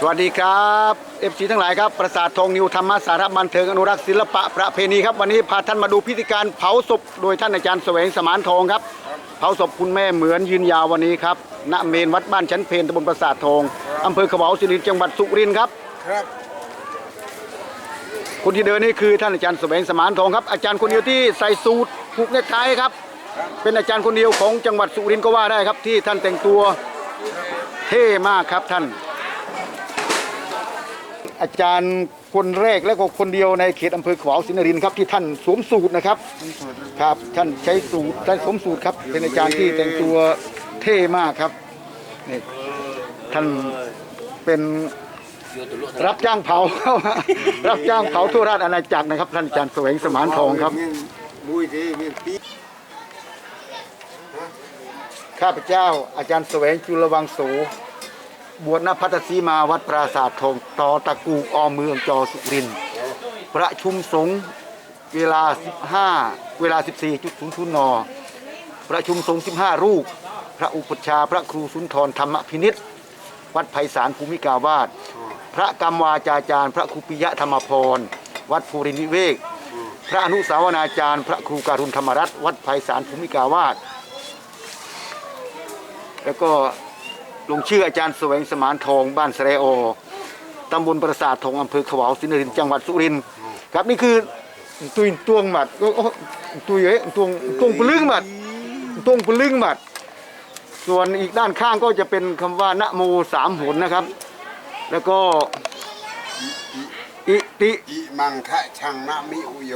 สวัสดีครับเอฟซีทั้งหลายครับประสาททองนิวธรรมสารบันเทิงอนุรักษ์ศิลปะประเพณีครับวันนี้พาท่านมาดูพิธีการเผาศพโดยท่านอาจารย์แสวงสมานทองครับเผาศพคุณแม่เหมือนยืนยาววันนี้ครับณเมนวัดบ้านชั้นเพนตำบลประสาททองอำเภอขวาวสิรินจังหวัดสุรินทร์ครับครับคนที่เดินนี่คือท่านอาจารย์แสวงสมานทองครับอาจารย์คนเดียวที่ใส่สูทผูกเนคไทครับ เป็นอาจารย์คนเดียวของจังหวัดสุรินทร์ก็ว่าได้ครับที่ท่านแต่งตัวเท่มากครับท่าน อาจารย์คนแรกและก็คนเดียวในเขตอำเภอขวาวสินรินครับที่ท่านสวมสูทนะครับครับ ท่านใช้สูทท่านสวมสูทครับ เป็นอาจารย์ที่แต่งตัวเท่มากครับนี่ท่านเป็นรับจ้างเผา รับจ้างเผาทั่วราชอาณาจักรนะครับ ท่านอาจารย์แสวงสมานทองครับข้าพเจ้าอาจารย์แสวงจุลวังโส บวชณพัทสีมาวัดปราสาททองต่อตะกูอเมืองจอสุรินทร์ประชุมสงฆ์เวลา 15 เวลา 14.00น ประชุมสงฆ์15 รูป พระอุปชฌาย์พระครูสุนทรธรรมพินิษวัดไพศาลภูมิกาวาสพระกรรมวาจาจารย์ พระครูปิยะธรรมพร วัดภูรินวิเวก พระอนุสาวนาจารย์ พระครูการุณธรรมรัตน์วัดไพศาลภูมิกาวาสแล้วก็ ลงชื่ออาจารย์แสวงสมานทองบ้านสะเรโอตำบลปราสาททองอำเภอขวาวสินรินทร์จังหวัดสุรินทร์ครับนี่คือตุยตวงหมัดโอ้โอ้ตุยเอ้ยตวงตวงปลึงหมัดตวงปลึงหมัด ส่วนอีกด้านข้างก็จะเป็นคำว่านะโมสามหนนะครับ แล้วก็อิติอิมังทะชังนะมิอุโย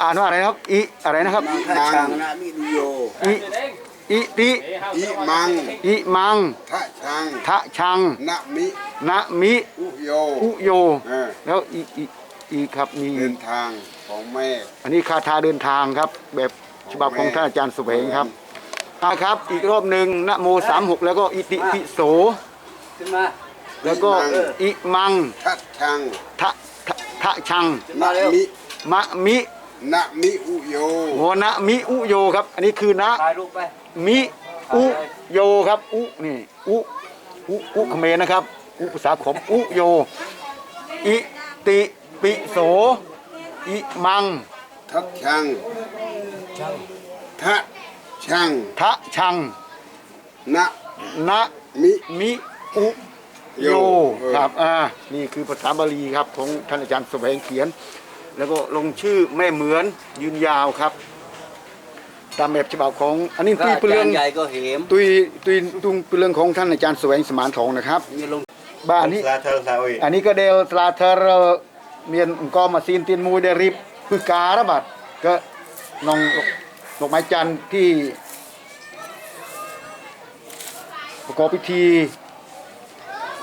อ่านว่าอะไรนะครับอิอะไรนะครับอิมังนะมิอุโยอิ อิติอิมังอิมังทะชังทะชังนะมินะมิอุโยอุโย เออแล้วอีกอีกอีกครับมี เดินทางของแม่ อันนี้คาถาเดินทางครับ แบบฉบับของท่านอาจารย์สุเวงครับอ่าครับ อีกรอบหนึ่งนะโมสามหกแล้วก็อิติปิโส ขึ้นมา แล้วก็อิมังทะชังทะทะทะชังนะมิมะมินะมิอุโย โหนะมิอุโยครับ อันนี้คือนะถ่ายรูปไป มิอุโยครับอุนี่อุอุอุเขมรนะครับอุภาษาขมอุโยอิติปิโสอิมังทะชังทะชังทะชังนะนะมิมิอุโยโยเออครับอ่านี่คือภาษาบาลีครับของท่านอาจารย์แสวงเขียน แล้วก็ลงชื่อแม่เหมือนยืนยาวครับ ตามแบบฉบับของ อันนี้ถ้าตุยอาเปลืจาองรย์ใหญ่ก็เหมตุยตุยตุงเปลืองของท่านอาจารย์แสวงสมานทองนะครับมีลงบ้านนี้สาเธอสาอุยอันนี้ก็เดลสลาเทอร์เมียนก็มาซีนตินมูเดริบคือการะบัดก็นองดอกไม้จันทร์ที่ประกอบพิธี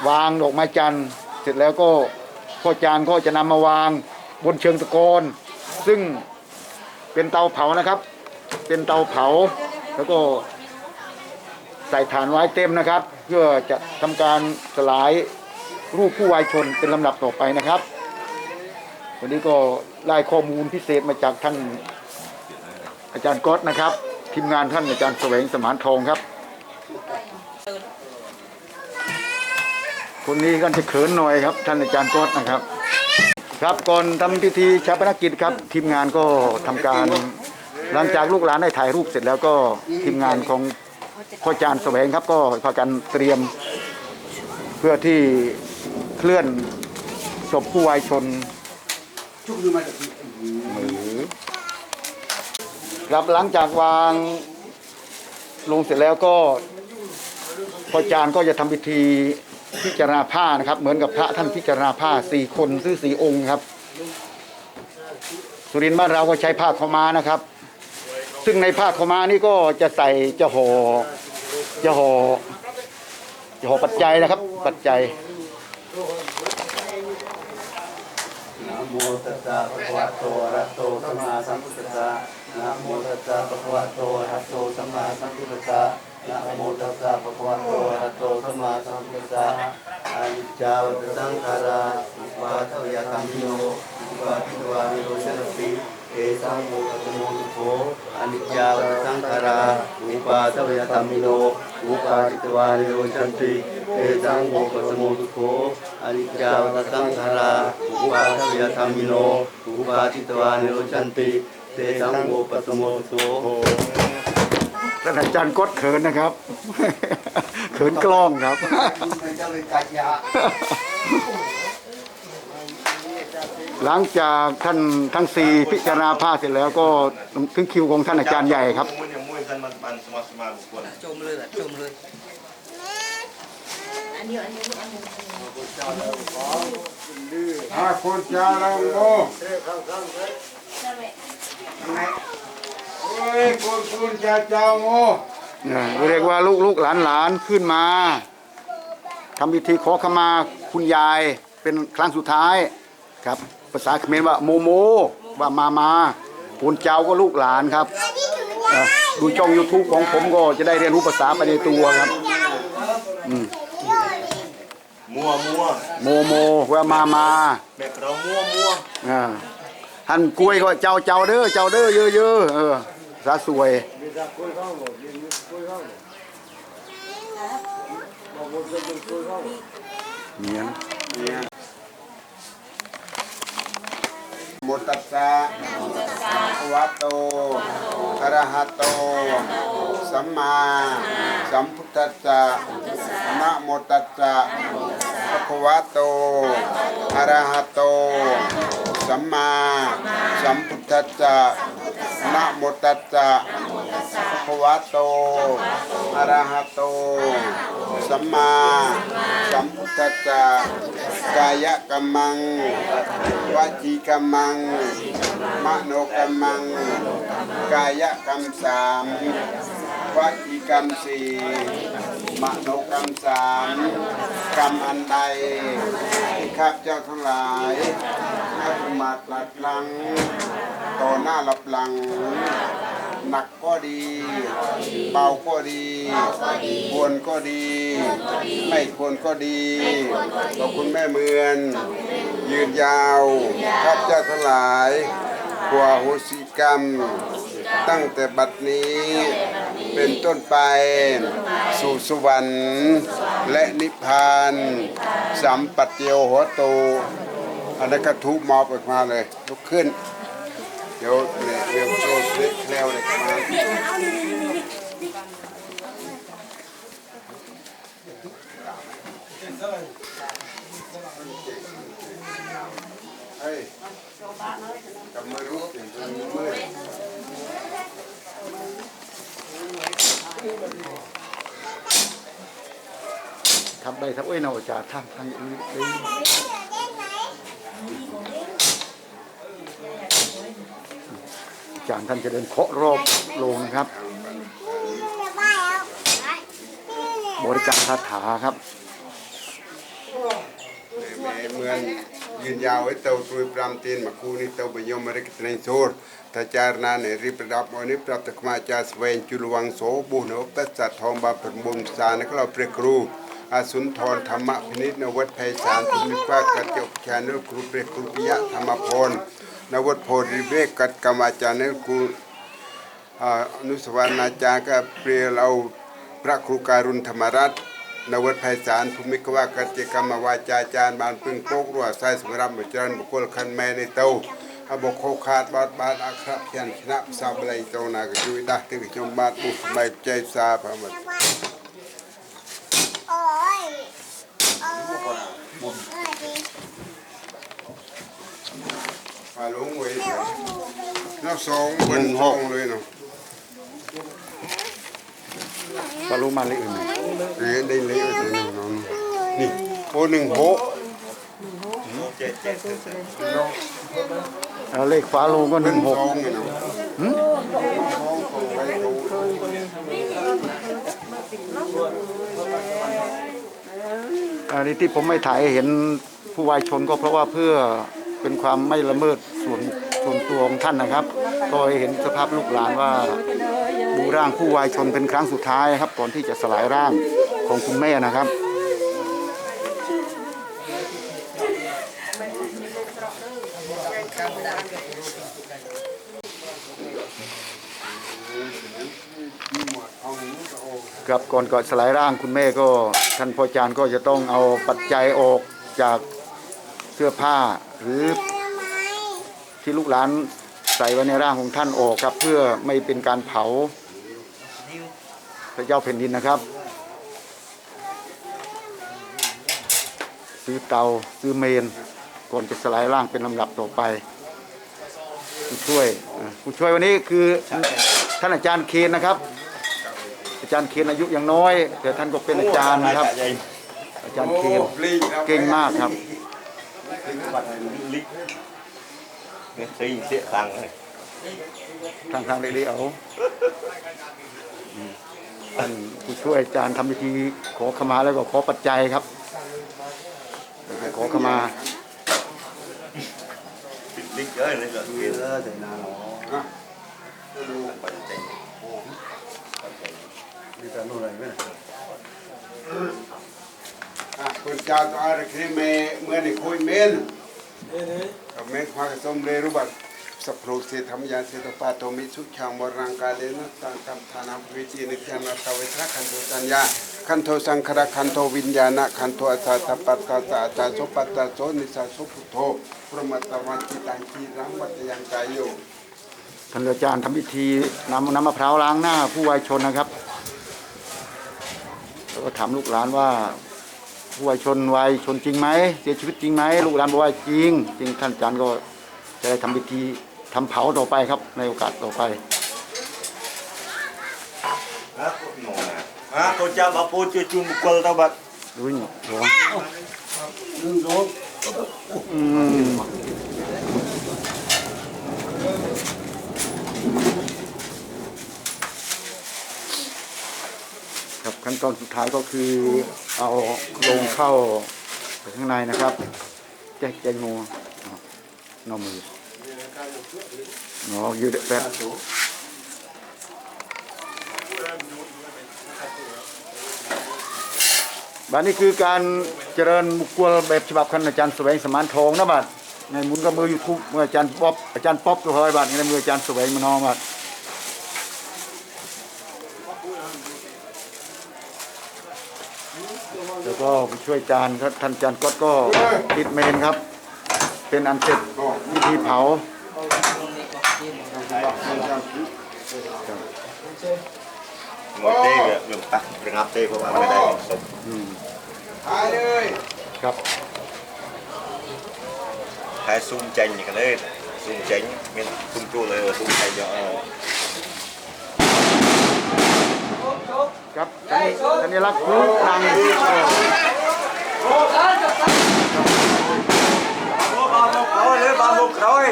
วางดอกไม้จันทร์เสร็จแล้วก็พ่อจานก็จะนำมาวางบนเชิงตะกอนซึ่งเป็นเตาเผานะครับ เป็นเตาเผา แล้วก็ใส่ฐานไว้เต็มนะครับ เพื่อจะทำการสลายรูปผู้วายชนเป็นลำดับต่อไปนะครับ วันนี้ก็ได้ข้อมูลพิเศษมาจากท่านอาจารย์ก๊อตนะครับ ทีมงานท่านอาจารย์แสวงสมานทองครับ คนนี้ก็จะเขินหน่อยครับ ท่านอาจารย์ก๊อตนะครับ ครับก่อนทำพิธีชาปนกิจครับ ทีมงานก็ทำการ หลังจากลูกหลานได้ถ่ายรูปเสร็จแล้วก็ทีมงานของพ่อจารย์แสวงครับก็พากันเตรียม เพื่อที่เคลื่อนศพผู้วายชนชุกคือมาจากครับหลังจากวางลงเสร็จแล้วก็พออจารย์ก็จะทำพิธีพิจารณาผ้านะครับ เหมือนกับพระท่านพิจารณาผ้าสี่คนหรือสี่องค์ครับ สุรินทร์บ้านเราก็ใช้ผ้าขม้านะครับ ซึ่งในผ้าขาวม้านี่ก็จะใส่จะห่อจะห่อจะห่อปัจจัยนะครับ ปัจจัยนะโมตัสสะภะคะวะโตอะระหะโตสัมมาสัมพุทธัสสะนะโมตัสสะภะคะวะโตอะระหะโตสัมมาสัมพุทธัสสะนะโมตัสสะภะคะวะโตอะระหะโตสัมมาสัมพุทธัสสะอนิจจาวัตสังขาราอุปาทวยธรรมิโนอุปาทิวานิโรชนติ เอสังโมกตโมตุโภอนิจจาวัตสังขาราอุปาทวยธรรมิโนอุอุปาทิตวานิโรชันติเตสังโมปัสสโมทุโขอนิจจาวัฏสังขาราอุปาทวยธรรมิโนอุปาทิตวานิโรชันติเตสังโมปัสสโมทุโขท่านอาจารย์กดเขินนะครับ เขินกล้องครับ เจ้าเลยกัดยา หลังจากท่านทั้งสี่พิจารณาผ้าเสร็จแล้วก็ถึงคิวของท่านอาจารย์ใหญ่ครับ Mui yang mui kan man man semua semua bukan. จมเลยจมเลยถ้าคนจะเราโมเฮ้ยคนคุณจะเจ้าโมนะเรียกว่าลูกลูกหลานหลานขึ้นมาทำพิธีขอขมาคุณยายเป็นครั้งสุดท้ายครับ ภาษาเขมรว่าโมโมว่ามามาปูนเจ้าก็ลูกหลานครับเอ่อดูช่อง YouTube ของผมก็จะได้เรียนรู้ภาษาไปในตัวครับ Mua mua. โมโมว่ามามา Mek kau mua mua. อ่าหันกล้วยก็เจ้าเจ้าเด้อเจ้าเด้อเยอะเยอะๆเออภาษาสวยเนี่ย ตัสสะภะวะโตอะระหะโต สัมมาสัมพุทธัสสะนะโมตัสสะภะคะวะโตอะระหะโต สัมมาสัมพุทธัสสะนะโมตัสสะภะ คะวะโต อะระหะโต สัมมาสัมพุทธัสสะกายกรรมังวจีกรรมัง มโนกรรมัง กายกรรมสามวจีกรรมสี่มโนกรรมสามกรรมอันใดที่ข้าพเจ้าทั้งหลายให้ประมาทหลัดลังต่อหน้าหลับหลัง หนักก็ดี เบาก็ดีควรก็ดี ไม่ควรก็ดีขอบคุณแม่เมือน ยืนยาวข้าพเจ้าทั้งหลายกว่าโหสิกรรม ตั้งแต่บัดนี้เป็นต้นไปสู่สวรรค์ และนิพพานสัมปัตเตียวหัวโตอันนั้นก็ทุบมอบออกมาเลยลุกขึ้นเดี๋ยว เนี่ยเดี๋ยวโชว์เล็กแล้วเลยมาเฮ้ยกำมือรู้อย่างนี้มือ ทำได้ทั้งเอ้ยเนาะ จางอื่นได้อาจารย์ท่านจะเดินเคาะรอบโรงนะครับ บริการคาถาครับ เหมือนยืนยาวไว้เตาตุยปรามตีนมาคูนี่เตาบยมมริกตในโซรถ้าจารนาในรีประดับวันนี้ปรับตะมาจาสเวนจุลวังโสบุญปัสสัตทองบาปบุญสานะก็เราเปรกครูอาสุนทรธรรมพินิจนวัดไพศาลภูมิภาคกัจจกชานุครูเปรกครูปิยะธรรมพร นวัดโพธิเวกกัดกรรมอาจารย์นครูอ่อนุสาวรนาจารย์ก็เปรียเราพระครูการุณธรรมรัตน์นวัดไพศาลภูมิกว่ากัจจกรรมวาจาจารย์บานพึ่งโปกรัวใส่สมรับมจรันบุคคลคันแม่ในเตาอาบกโคขาดบาดบาดอัครเพียนชนะสาบเลยเตานากจุยดาตึกจมบาดบุษไม่ใจสาพระมัด โอ้ยโอ้ยพาลงไว้น้าสองบนห้องเลยเนาะปารุมาเลยอื่นเรียนได้เลยตัวหนึ่งน้องนี่โอหนึ่งหก Cek cek. อ่าเลขฝาโลงก็หหนึ่นึ่งงหสกองนี่เนาะห้องของไปดูอันนี้ที่ผมไม่ถ่ายให้เห็นผู้วายชนก็เพราะว่าเพื่อ เป็นความไม่ละเมิดส่วนส่วนตัวของท่านนะครับ ก็ให้เห็นสภาพลูกหลานว่าดูร่างผู้วายชนเป็นครั้งสุดท้ายครับก่อนที่จะสลายร่างของคุณแม่นะครับครับก่อนก่อนสลายร่างคุณแม่ก็ท่านพ่อจารย์ก็จะต้องเอาปัจจัยออกจาก เสื้อผ้าหรือที่ลูกหลานใส่ไว้ในร่างของท่านออกครับ เพื่อไม่เป็นการเผาพระเจ้าแผ่นดินนะครับ ซื้อเตาซื้อเมนก่อนจะสลายร่างเป็นลำดับต่อไปผู้ช่วยอะผู้ช่วยวันนี้คือท่านอาจารย์เคนนะครับ อาจารย์เคนอายุยังน้อย แต่ท่านก็เป็นอาจารย์นะครับ อาจารย์เคนปลีครับเก่งมากครับลิก เนี่ยซิงเสียตังเลยทางทางเรียวอืมท่านผู้ช่วยอาจารย์ทำพิธีขอขมาแล้วก็ขอปัจจัยครับ ขอขมาลิกเยอ้ยเลยเหรอเอเกินอใส่นาหนอปัจจัยนี่แต่นู่นอะไรไหมนะอะ คุณเจ้าตัวอะไรครีเมเมื่อในคุยเมนกับเมฆความสมเร็จรูบัตสัพโรเสธรรมยาเสตปาโตมิสุขามวรังกาเลนะตังธรรมทานาวิจีนิจานาตเวทระคันโทสัญญาคันโทสังขารคันโทวิญญาณคันโทอาสาตปัตตาตาตาโสปัตตาโสนิสาโสพุทโธพระมัตตวันจิตังคีรังวัตยังกายโยท่านอาจารย์ทำพิธีนำน้ำมะพร้าวล้างหน้าผู้วายชนนะครับแล้วก็ถามลูกหลานว่า ผู้วายชนวายชนจริงไหมเสียชีวิตจริงไหมลูกหลานบอกว่าจริง จริงท่านอาจารย์ก็จะได้ทำพิธีทำเผาต่อไปครับ ในโอกาสต่อไปฮะโน่นนะฮะตัวจับอาปูจุจุมุกลตาบัดดูนี่หลวงนึ่งโดนอืมครับ ขั้นตอนสุดท้ายก็คือเอาลงเข้าข้างในนะครับ แจกแจงงูอ๋อนอมือเนาะยืดแป๊บบัดนี้คือการเจริญบุคคลแบบฉบับคันอาจารย์แสวงสมานทองนะบัดในมุนกับมือยูทูบมืออาจารย์ป๊อปอาจารย์ป๊อปตัวเฮ้ยบัดในมืออาจารย์แสวงมานองบัด แล้วก็ผู้ช่วยจานครับท่านจานก๊อตก็ปิดเมนครับ เป็นอันเสร็จวิธีเผางอเต้เนี่ยเรื่องปักระงับเต้เพราะว่าไม่ได้ศพหายเลยครับแค่ซุ่มเจงอย่างกันเลยซุ่มเจงมีซุ่มจูเลยซุ่มใจเยอะ ครับสัญลักษณ์รูปนางบามุกร้อยเลยบามุกร้อย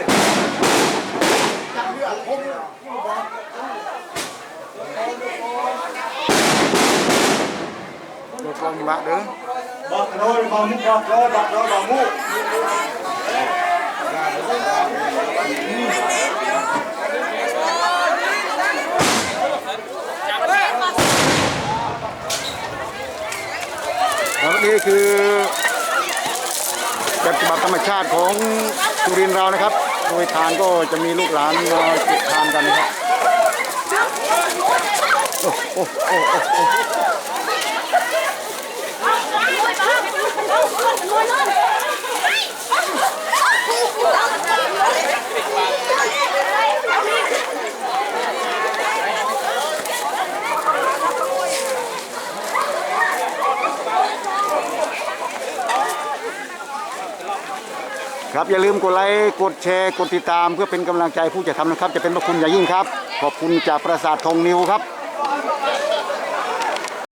ตัวกลองหิมะเด้อบักร้อยบามุกบักรอยบักร้อยบามุก แล้วนี่ คือแบบฉบับธรรมชาติของสุรินทร์เรานะครับ โดยทานก็จะมีลูกหลานมาเก็บทานกันนะครับโอ้โอ้โอ้โอ้ อย่าลืมกดไลค์กดแชร์กดติดตาม เพื่อเป็นกำลังใจผู้จะทำนะครับ จะเป็นพระคุณอย่างยิ่งครับ ขอบคุณจากประสาททองนิวครับ